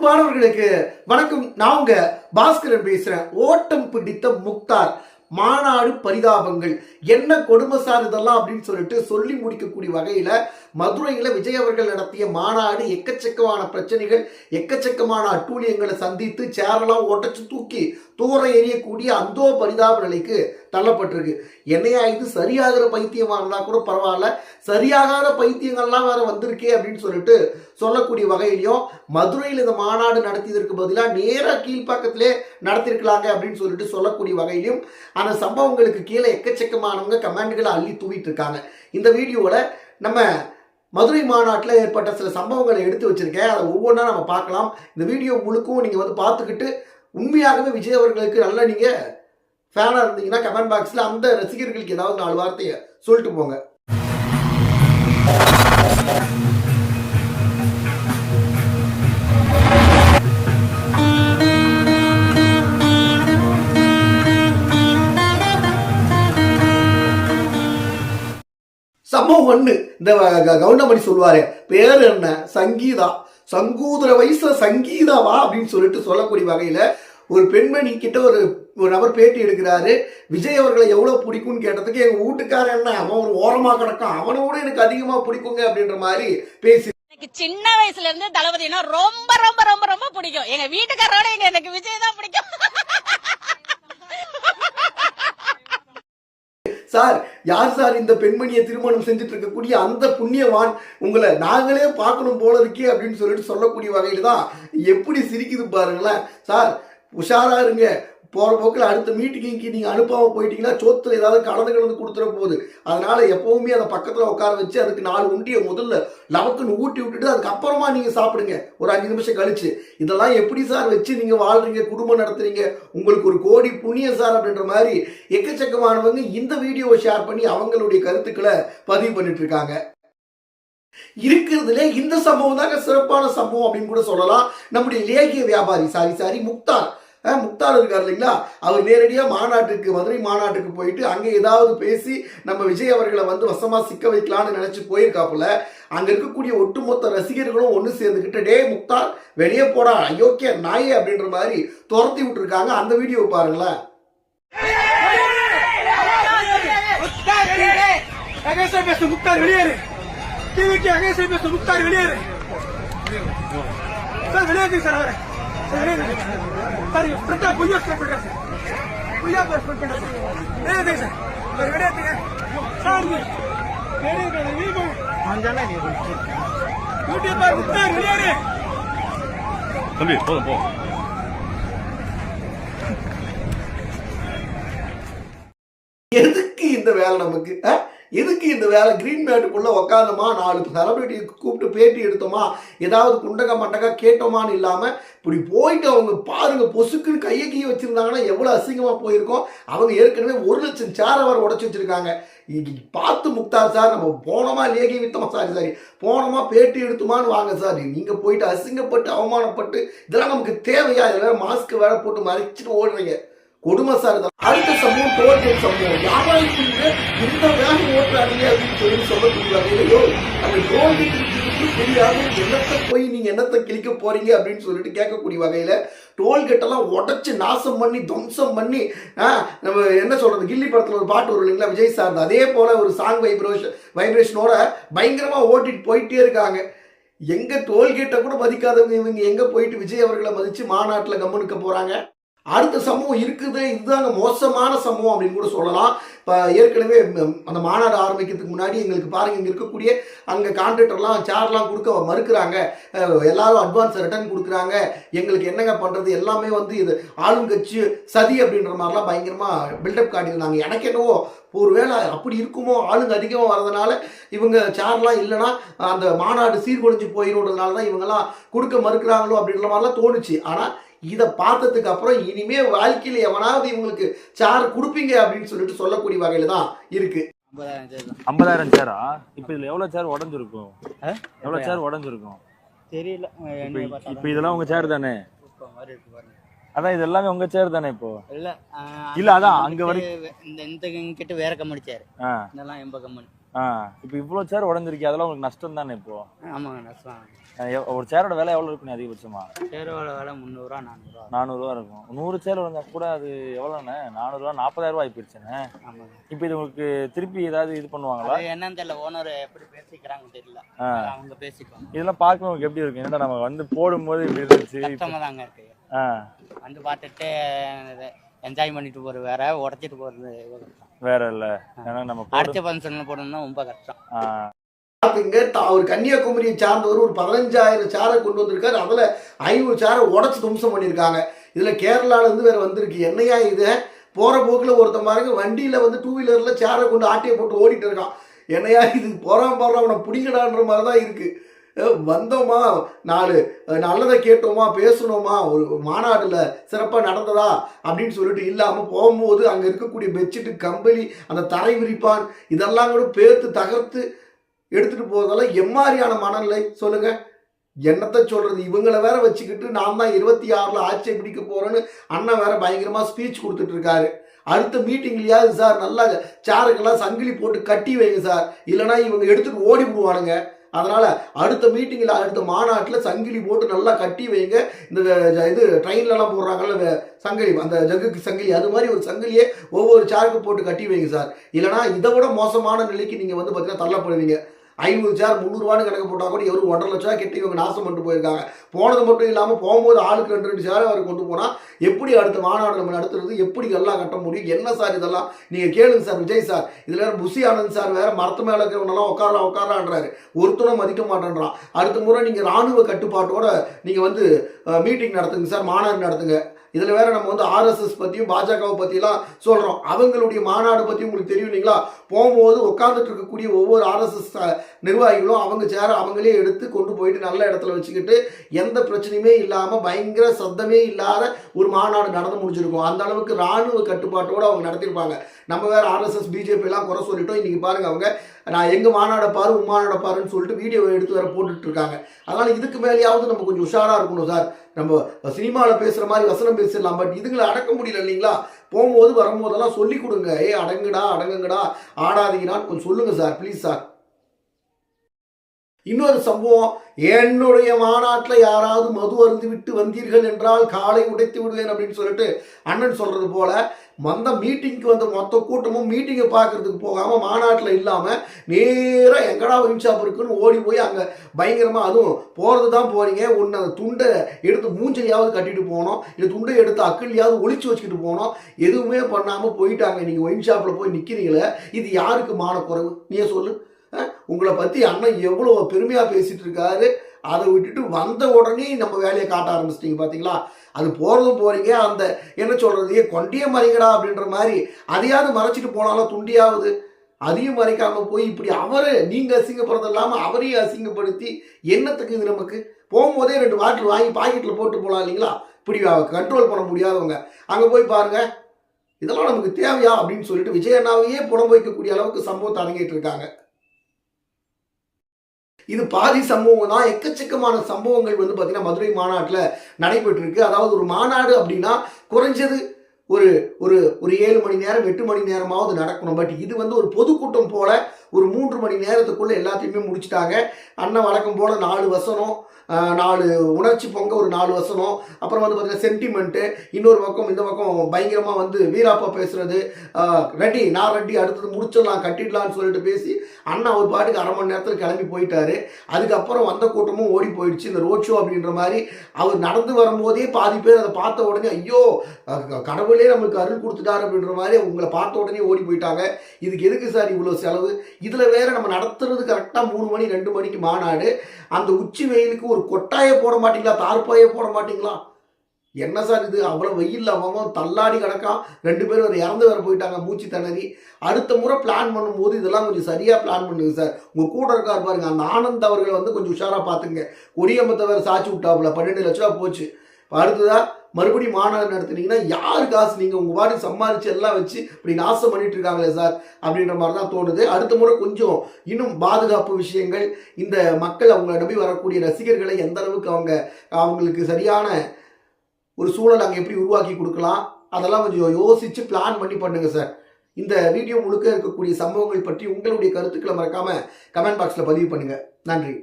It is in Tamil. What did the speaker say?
அன்பானவர்களுக்கு வணக்கம். நான் உங்க பாஸ்கரன் பேசுறேன். ஓட்டம் பிடித்த முக்தார். மாநாடு பரிதாபங்கள். என்ன கொடுமை சார் இதெல்லாம் அப்படின்னு சொல்லிட்டு சொல்லி முடிக்கக்கூடிய வகையில மதுரையில விஜய் அவர்கள் நடத்திய மாநாடு எக்கச்சக்கமான பிரச்சனைகள் எக்கச்சக்கமான அட்டூழியங்களை சந்தித்து சேரெல்லாம் ஒட்டச்சு தூக்கி தூர எரியக்கூடிய அந்தோ பரிதாப நிலைக்கு தள்ளப்பட்டிருக்கு. என்னையா இது? சரியாகிற பைத்தியமாக இருந்தால் கூட பரவாயில்ல. சரியாகாத பைத்தியங்கள்லாம் வேற வந்திருக்கே அப்படின்னு சொல்லிட்டு சொல்லக்கூடிய வகையிலையும் மதுரையில் இந்த மாநாடு நடத்தியதற்கு பதிலாக நேராக கீழ்ப்பாக்கத்திலே நடத்திருக்கலாங்க அப்படின்னு சொல்லிட்டு சொல்லக்கூடிய வகையிலும் அந்த சம்பவங்களுக்கு கீழே எக்கச்சக்கமானவங்க கமெண்ட்களை அள்ளி தூவிட்டு இருக்காங்க இந்த வீடியோவில் நம்ம மதுரை மாநாட்டில் ஏற்பட்ட சில சம்பவங்களை எடுத்து வச்சுருக்கேன். அதை ஒவ்வொன்றா நம்ம பார்க்கலாம். இந்த வீடியோ முழுக்கும் நீங்கள் வந்து பார்த்துக்கிட்டு உண்மையாகவே விஜய் அவர்களுக்கு நல்லா நீங்கள் ஃபேனாக இருந்தீங்கன்னா கமெண்ட் பாக்ஸில் அந்த ரசிகர்களுக்கு ஏதாவது நாலு வார்த்தையை சொல்லிட்டு போங்க. சம்பவம் ஒண்ணு. இந்த கவுண்டமணி சொல்லுவாரு பேர் என்ன? சங்கீதா. சங்கூதர வயசுல சங்கீதாவா? அப்படின்னு சொல்லிட்டு சொல்லக்கூடிய வகையில ஒரு பெண்மணி கிட்ட ஒரு ஒரு நபர் பேட்டி எடுக்கிறாரு. விஜய் அவர்களை எவ்வளவு பிடிக்கும்னு கேட்டதுக்கு எங்க வீட்டுக்காரன் என்ன அவன் ஒரு ஓரமா கிடக்கான். அவனை விட எனக்கு அதிகமா பிடிக்குங்க அப்படின்ற மாதிரி பேசி எனக்கு சின்ன வயசுல இருந்து தளபதினா ரொம்ப ரொம்ப ரொம்ப ரொம்ப பிடிக்கும். எங்க வீட்டுக்காரோட எங்க எனக்கு விஜய் தான் பிடிக்கும். சார் யார் சார் இந்த பெண்மணியை திருமணம் செஞ்சுட்டு இருக்கக்கூடிய அந்த புண்ணியவான்? உங்களை நாங்களே பார்க்கணும் போல இருக்கே அப்படின்னு சொல்லிட்டு சொல்லக்கூடிய வகையில தான் எப்படி சிரிக்குது பாருங்களேன். சார் உஷாரா இருங்க. போற போக்கில் அடுத்த மீட்டிங்க்கு நீங்க அனுப்பாம போயிட்டீங்கன்னா சோத்துல ஏதாவது கலந்து கலந்து கொடுத்துட போகுது அதனால எப்பவுமே அதை பக்கத்துல உட்கார வச்சு அதுக்கு நாலு உண்டிய முதல்ல லவக்குன்னு ஊட்டி விட்டுட்டு அதுக்கப்புறமா நீங்க சாப்பிடுங்க. ஒரு அஞ்சு நிமிஷம் கழிச்சு. இதெல்லாம் எப்படி சார் வச்சு நீங்க வாழ்றீங்க குடும்பம் நடத்துறீங்க? உங்களுக்கு ஒரு கோடி புண்ணியம் சார் அப்படின்ற மாதிரி எக்கச்சக்கமானவங்க இந்த வீடியோவை ஷேர் பண்ணி அவங்களுடைய கருத்துக்களை பதிவு பண்ணிட்டு இருக்காங்க. இருக்கிறதுல இந்த சம்பவம் தாங்க சிறப்பான சம்பவம் அப்படின்னு கூட சொல்லலாம். நம்முடைய லேகிய வியாபாரி சாரி சாரி முக்தார். முக்தார் இருக்கார் இல்லைங்களா? அவர் நேரடியாக மாநாட்டுக்கு மதுரை மாநாட்டுக்கு போயிட்டு அங்கே ஏதாவது பேசி நம்ம விஜய் அவர்களை வந்து வசமாக சிக்க வைக்கலான்னு நினச்சி போயிருக்காப்புல அங்கே இருக்கக்கூடிய ஒட்டுமொத்த ரசிகர்களும் ஒன்று சேர்ந்துக்கிட்டு டே முக்தார் வெளியே போடா அயோக்கிய நாயே அப்படின்ற மாதிரி துரத்தி விட்டுருக்காங்க. அந்த வீடியோ பாருங்களேன். அகேசை பேச முக்தார் வெளியேறு. டிவிக்கு அகேசை பேச முக்தார் வெளியேறு. சார் வெளியேறு சார் அவரை. சார் வெளியேறுங்க சார் பிரதா பொய்யா ஸ்டேட் பண்றேன் சார் பொய்யா பேச பண்றேன் சார் வெளியேறுங்க சார் சார் வெளியேறுங்க சார் வெளியேறுங்க நீங்க யூடியூபர் முக்தார் வெளியேறு தம்பி போதும் போ எதுக்கு இந்த வேலை நமக்கு ஆ? எதுக்கு இந்த வேலை? கிரீன் மேட்டுக்குள்ள உக்காந்தோமா? நாலு செலிபிரிட்டி கூப்பிட்டு பேட்டி எடுத்தோமா? ஏதாவது குண்டக மண்டக கேட்டோமான்னு இல்லாமல் இப்படி போயிட்டு அவங்க பாருங்க பொசுக்குன்னு கையை கீ வச்சுருந்தாங்கன்னா எவ்வளோ அசிங்கமாக போயிருக்கோம்? அவங்க ஏற்கனவே ஒரு லட்சம் சேரை வர உடச்சி வச்சிருக்காங்க. இ- பார்த்து முக்தார் சார் நம்ம போனோமா லேகி வித்தமா சாரி சாரி. போனோமா பேட்டி எடுத்துமான்னு வாங்க சார். நீங்கள் போயிட்டு அசிங்கப்பட்டு அவமானப்பட்டு இதெல்லாம் நமக்கு தேவையா? இதில் மாஸ்க்கு மாஸ்க் போட்டு மறைச்சிட்டு ஓடுறீங்க. கொடுமை சார் அடுத்த சம்பவம் டோல்கேட் சம்பவம். யாராவது இந்த வேகம் ஓட்டுறாங்க அப்படின்னு சொல்லி சொல்லக்கூடிய வகையிலையோ அந்த டோல்கேட் தெரியாம என்னத்தை போய் நீங்க என்னத்தை கிழிக்க போறீங்க அப்படின்னு சொல்லிட்டு கேட்கக்கூடிய வகையில டோல்கேட் எல்லாம் நாசம் பண்ணி துவம்சம் பண்ணி ஆ, நம்ம என்ன சொல்றது? கில்லி படத்துல ஒரு பாட்டு வரும் இல்லைங்களா? விஜய் சார் அதே போல ஒரு சாங் வைப்ரேஷன் வைப்ரேஷனோட பயங்கரமா ஓட்டிட்டு போயிட்டே இருக்காங்க. எங்க டோல்கேட்டை கூட மதிக்காதவங்க இவங்க எங்க போயிட்டு விஜய் அவர்களை மதிச்சு மாநாட்டில் கம்மனுக்க போறாங்க? அடுத்த சமூகம் இருக்குது இதுதாங்க மோசமான சம்பவம் அப்படின்னு கூட சொல்லலாம். இப்போ ஏற்கனவே அந்த மாநாடு ஆரம்பிக்கிறதுக்கு முன்னாடி எங்களுக்கு பாருங்க இங்கே இருக்கக்கூடிய அங்கே கான்ட்ராக்டர்லாம் சேர்லாம் கொடுக்க மறுக்கிறாங்க. எல்லாரும் அட்வான்ஸ் ரிட்டர்ன் கொடுக்குறாங்க. எங்களுக்கு என்னங்க பண்ணுறது எல்லாமே வந்து இது ஆளுங்கட்சி சதி அப்படின்ற மாதிரிலாம் பயங்கரமாக பில்டப் காட்டியிருந்தாங்க. எனக்கு என்னவோ ஒருவேளை அப்படி இருக்குமோ ஆளுங்க அதிகமாக வரதுனால இவங்க சேர்லாம் இல்லைன்னா அந்த மாநாடு சீர்குலைஞ்சு போயிடும்ன்றதுனால தான் இவங்கெல்லாம் கொடுக்க மறுக்கிறாங்களோ அப்படின்ற மாதிரிலாம் தோணுச்சு. ஆனால் இதை பார்த்ததுக்கு அப்புறம் இனிமே வாழ்க்கையில் எவனாவது இவங்களுக்கு சார் கொடுப்பீங்க அப்படின்னு சொல்லிட்டு சொல்லக்கூடிய வகையில தான் இருக்கு. ஐம்பதாயிரம் சேரா? இப்ப இதுல எவ்வளவு சேர் உடஞ்சிருக்கும்? எவ்வளவு சேர் உடஞ்சிருக்கும்? தெரியல. இப்ப இதெல்லாம் உங்க சேர் தானே? அதான் இது எல்லாமே உங்க சேர் தானே இப்போ? இல்ல இல்ல, அதான் அங்க கிட்ட இந்த இந்த கிட்ட வேற கம்பெனி சேரு. இதெல்லாம் எம்ப கம்பெனி. இப்போ இவ்வளோ சேர் உடஞ்சிருக்கு அதெல்லாம் உங்களுக்கு நஷ்டம் தானே இப்போ? ஆமாங்க நஷ்டம். ஒரு சேரோட விலை எவ்வளோ இருக்குண்ணே அதிகபட்சமா? சேரோட விலை முந்நூறுரூவா நானூறுரூவா நானூறுரூவா இருக்கும். நூறு சேர் உடஞ்சா கூட அது எவ்வளோண்ணே நானூறுரூவா நாற்பதாயிரம் ரூபாய் போயிடுச்சுண்ணே. ஆமாங்க. இப்போ இது உங்களுக்கு திருப்பி ஏதாவது இது பண்ணுவாங்களா? என்னன்னு தெரியல ஓனர் எப்படி பேசிக்கிறாங்க தெரியல. அவங்க பேசிக்குவாங்க. இதெல்லாம் பார்க்க உங்களுக்கு எப்படி இருக்கு என்னடா நம்ம வந்து போடும்போது இப்படி இருந்துச்சு கஷ்டமாக தாங்க இருக்கு. ஆ. வந்து பார்த்துட்டு என்ஜாய் பண்ணிட்டு போகிறது வேற உடச்சிட்டு போகிறது வேற இல்ல. ஏன்னா நம்ம அடுத்த ஃபங்க்ஷனில் போடணும்னா ரொம்ப கஷ்டம். பார்த்துங்க தா- ஒரு கன்னியாகுமரியை சார்ந்தவர் ஒரு பதினஞ்சாயிரம் சாரை கொண்டு வந்திருக்காரு. அதில் ஐநூறு சாரை உடச்சி தும்சம் பண்ணியிருக்காங்க. இதில் கேரளாவிலேருந்து வேறு வந்திருக்கு. என்னையா இதை? போகிற போக்கில் ஒருத்தன் மாதிரி வண்டியில் வந்து டூ வீலரில் சேரை கொண்டு ஆட்டியை போட்டு ஓடிட்டு இருக்கான். என்னையா இது? போகிறான் போகிறான் அவனை பிடிக்கடான்ற மாதிரி தான் இருக்குது வந்தோமா? நாலு நல்லதை கேட்டோமா? பேசணுமா? ஒரு மாநாட்டில் சிறப்பாக நடந்ததா? அப்படின்னு சொல்லிட்டு இல்லாமல் போகும்போது அங்கே இருக்கக்கூடிய பெட்ஷீட்டு கம்பளி அந்த தரை விரிப்பான் இதெல்லாம் கூட பேர்த்து தகர்த்து எடுத்துட்டு போறதெல்லாம் எம்மாதிரியான மனநிலை. சொல்லுங்க. என்னத்தை சொல்றது? இவங்கள வேற வச்சுக்கிட்டு நான் தான் இருபத்தி ஆறுல ஆட்சியை பிடிக்க போறேன்னு அண்ணன் வேற பயங்கரமா ஸ்பீச் கொடுத்துட்டு இருக்காரு. அடுத்த மீட்டிங்லயாவது சார் நல்லா சேருக்கெல்லாம் சங்கிலி போட்டு கட்டி வைங்க சார் இல்லைன்னா இவங்க எடுத்துட்டு ஓடி போவானுங்க. அதனால அடுத்த மீட்டிங்கில் அடுத்த மாநாட்டில் சங்கிலி போட்டு நல்லா கட்டி வைங்க. இந்த இது ட்ரெயின்லலாம் போடுறாங்கல்ல வே- சங்கிலி அந்த ஜகுக்கு சங்கிலி அது மாதிரி ஒரு சங்கிலியே ஒவ்வொரு சாருக்கு போட்டு கட்டி வைங்க சார் இல்லைனா இதை விட மோசமான நிலைக்கு நீங்கள் வந்து பார்த்தீங்கன்னா தள்ளப்படுவீங்க. ஐநூறு சேர் முந்நூறுவான்னு கணக்கு போட்டால் கூட எவரும் ஒன்றரை லட்சம் ரூபா கெட்டி இவங்க நாசம் பண்ணிட்டு போயிருக்காங்க. போனது மட்டும் இல்லாமல் போகும்போது ஆளுக்கு ரெண்டு ரெண்டு சேர் அவர் கொண்டு போனால் எப்படி அடுத்த மாநாடு நம்ம நடத்துறது எப்படி எல்லாம் கட்ட முடியும் என்ன சார் இதெல்லாம்? நீங்கள் கேளுங்க சார் விஜய் சார். இதில் வேறு புசி ஆனந்த் சார் வேறு மரத்து மேலே இருக்கிறவனெல்லாம் உட்காரலாம் உட்காரான்றாரு. ஒருத்தனும் மதிக்க மாட்டேன்றான். அடுத்த முறை நீங்கள் ராணுவ கட்டுப்பாட்டோட நீங்கள் வந்து மீட்டிங் நடத்துங்க சார் மாநாடு நடத்துங்க. இதில் வேற நம்ம வந்து ஆர்எஸ்எஸ் பற்றியும் பாஜகவை பற்றிலாம் சொல்கிறோம் அவங்களுடைய மாநாடு பற்றி உங்களுக்கு தெரியும் இல்லைங்களா? போகும்போது உட்காந்துட்டு இருக்கக்கூடிய ஒவ்வொரு ஆர்எஸ்எஸ் நிர்வாகிகளும் அவங்க சேர அவங்களே எடுத்து கொண்டு போயிட்டு நல்ல இடத்துல வச்சுக்கிட்டு எந்த பிரச்சனையுமே இல்லாமல் பயங்கர சத்தமே இல்லாத ஒரு மாநாடு நடந்து முடிஞ்சிருக்கும். அந்த அளவுக்கு ராணுவ கட்டுப்பாட்டோடு அவங்க நடத்திருப்பாங்க நம்ம வேற ஆர்எஸ்எஸ் பிஜேபி எல்லாம் குறை சொல்லிட்டோம். இன்னைக்கு பாருங்க அவங்க. நான் எங்கள் மாநாடை பாரு உன் மாநாட பாருன்னு சொல்லிட்டு வீடியோ எடுத்து வேற போட்டுட்டு இருக்காங்க. அதனால இதுக்கு மேலேயாவது நம்ம கொஞ்சம் உஷாராக இருக்கணும் சார். நம்ம சினிமாவில் பேசுகிற மாதிரி வசனம் பேசிடலாம். பட் இதுங்களை அடக்க முடியல இல்லைங்களா? போகும்போது வரும்போதெல்லாம் சொல்லி கொடுங்க. ஏ அடங்குடா அடங்குங்கடா. ஆடாதீங்கடான்னு கொஞ்சம் சொல்லுங்கள் சார் ப்ளீஸ் சார் இன்னொரு சம்பவம் என்னுடைய மாநாட்டில் யாராவது மது அருந்து விட்டு வந்தீர்கள் என்றால் காலை உடைத்து விடுவேன் அப்படின்னு சொல்லிட்டு அண்ணன் சொல்றது போல வந்த மீட்டிங்க்கு வந்த மொத்த கூட்டமும் மீட்டிங்கை பார்க்கறதுக்கு போகாமல் மாநாட்டில் இல்லாமல் நேராக எங்கடா ஒயின் ஷாப் இருக்குன்னு ஓடி போய் அங்கே பயங்கரமாக அதுவும் போகிறது தான் போகிறீங்க ஒன்று அந்த துண்டை எடுத்து மூஞ்சலியாவது கட்டிட்டு போனோம் இல்லை துண்டை எடுத்து அக்கல்லையாவது ஒழிச்சு வச்சுக்கிட்டு போனோம் எதுவுமே பண்ணாமல் போயிட்டாங்க. நீங்கள் ஒயின் ஷாப்பில் போய் நிற்கிறீங்களே இது யாருக்கு மானக்குறைவு? நீயே சொல்லு. உங்களை பற்றி அண்ணன் எவ்வளோ பெருமையாக பேசிட்டு இருக்காரு அதை விட்டுட்டு வந்த உடனே நம்ம வேலையை காட்ட ஆரம்பிச்சிட்டிங்க பார்த்தீங்களா அது போகிறதும் போகிறீங்க அந்த என்ன சொல்கிறது ஏ மறைங்கடா அப்படின்ற மாதிரி அதையாவது மறைச்சிட்டு போனாலும் துண்டியாவது. அதையும் மறைக்காமல் போய் இப்படி அவரை நீங்கள் அசிங்கப்படுறது இல்லாமல் அவரையும் அசிங்கப்படுத்தி என்னத்துக்கு இது நமக்கு? போகும்போதே ரெண்டு பாட்டில் வாங்கி பாக்கெட்டில் போட்டு போகலாம் இல்லைங்களா? இப்படி கண்ட்ரோல் பண்ண முடியாதவங்க. அங்கே போய் பாருங்கள் இதெல்லாம் நமக்கு தேவையா அப்படின்னு சொல்லிட்டு விஜய் அண்ணாவையே புலம் வைக்கக்கூடிய அளவுக்கு சம்பவத்தை அரங்கிட்டு இருக்காங்க இது பாதி சம்பவம் தான். எக்கச்சக்கமான சம்பவங்கள் வந்து பார்த்தீங்கன்னா மதுரை மாநாட்டில் நடைபெற்றிருக்கு. அதாவது ஒரு மாநாடு அப்படின்னா குறைஞ்சது ஒரு ஒரு ஒரு ஏழு மணி நேரம் எட்டு மணி நேரமாவது நடக்கணும். பட் இது வந்து ஒரு பொதுக்கூட்டம் போல ஒரு மூன்று மணி நேரத்துக்குள்ள எல்லாத்தையுமே முடிச்சிட்டாங்க. அண்ணன் வழக்கம் போல நாலு வசனம் நாலு உணர்ச்சி பொங்க ஒரு நாலு வசனம். அப்புறம் வந்து பார்த்தீங்கன்னா சென்டிமெண்ட்டு இன்னொரு பக்கம் இந்த பக்கம் பயங்கரமாக வந்து வீராப்பா பேசுறது ஆஹ், ரெட்டி நான் ரெட்டி அடுத்தது முடிச்சிடலாம் கட்டிடலாம்னு சொல்லிட்டு பேசி அண்ணா ஒரு பாட்டுக்கு அரை மணி நேரத்தில் கிளம்பி போயிட்டாரு. அதுக்கப்புறம் வந்த கூட்டமும் ஓடி போயிடுச்சு. இந்த ரோட் ஷோ அப்படின்ற மாதிரி அவர் நடந்து வரும்போதே பாதி பேர் அதை பார்த்த உடனே ஐயோ கடவுளே நம்மளுக்கு அருள் கொடுத்துட்டாரு அப்படின்ற மாதிரி உங்களை பார்த்த உடனே ஓடி போயிட்டாங்க. இதுக்கு எதுக்கு சார் இவ்வளோ செலவு? இதில் வேற நம்ம நடத்துறது கரெக்டாக மூணு மணி ரெண்டு மணிக்கு மாநாடு. அந்த உச்சி வெயிலுக்கு ஒரு கொட்டாயை போட மாட்டீங்களா? தார்ப்பாயை போட மாட்டீங்களா? என்ன சார் இது? அவ்வளோ வெயில் அவன் தள்ளாடி கிடக்கான். ரெண்டு பேரும் ஒரு இறந்து வேற போயிட்டாங்க மூச்சு திணறி. அடுத்த முறை பிளான் பண்ணும்போது இதெல்லாம் கொஞ்சம் சரியாக பிளான் பண்ணுங்க சார். உங்கள் கூட இருக்கார் பாருங்க அந்த ஆனந்த் அவர்களை வந்து கொஞ்சம் உஷாராக பார்த்துங்க. கொடியம்பத்தவர் சாட்சி சாச்சி விட்டாப்புல பன்னெண்டு லட்ச ரூபா போச்சு. இப்போ மறுபடியும் மாநாடு நடத்துனீங்கன்னா யார் காசு நீங்கள் உங்கள் பாடி சம்பாதிச்சு எல்லாம் வச்சு இப்படி நாசம் பண்ணிட்டு இருக்காங்களே சார் அப்படின்ற மாதிரி தான் தோணுது. அடுத்த முறை கொஞ்சம் இன்னும் பாதுகாப்பு விஷயங்கள் இந்த மக்கள் அவங்கள நம்பி வரக்கூடிய ரசிகர்களை எந்த அளவுக்கு அவங்க அவங்களுக்கு சரியான ஒரு சூழல் அங்கே எப்படி உருவாக்கி கொடுக்கலாம் அதெல்லாம் கொஞ்சம் யோசித்து பிளான் பண்ணி பண்ணுங்க சார். இந்த வீடியோ முழுக்க இருக்கக்கூடிய சம்பவங்கள் பற்றி உங்களுடைய கருத்துக்களை மறக்காம கமெண்ட் பாக்ஸில் பதிவு பண்ணுங்கள் நன்றி.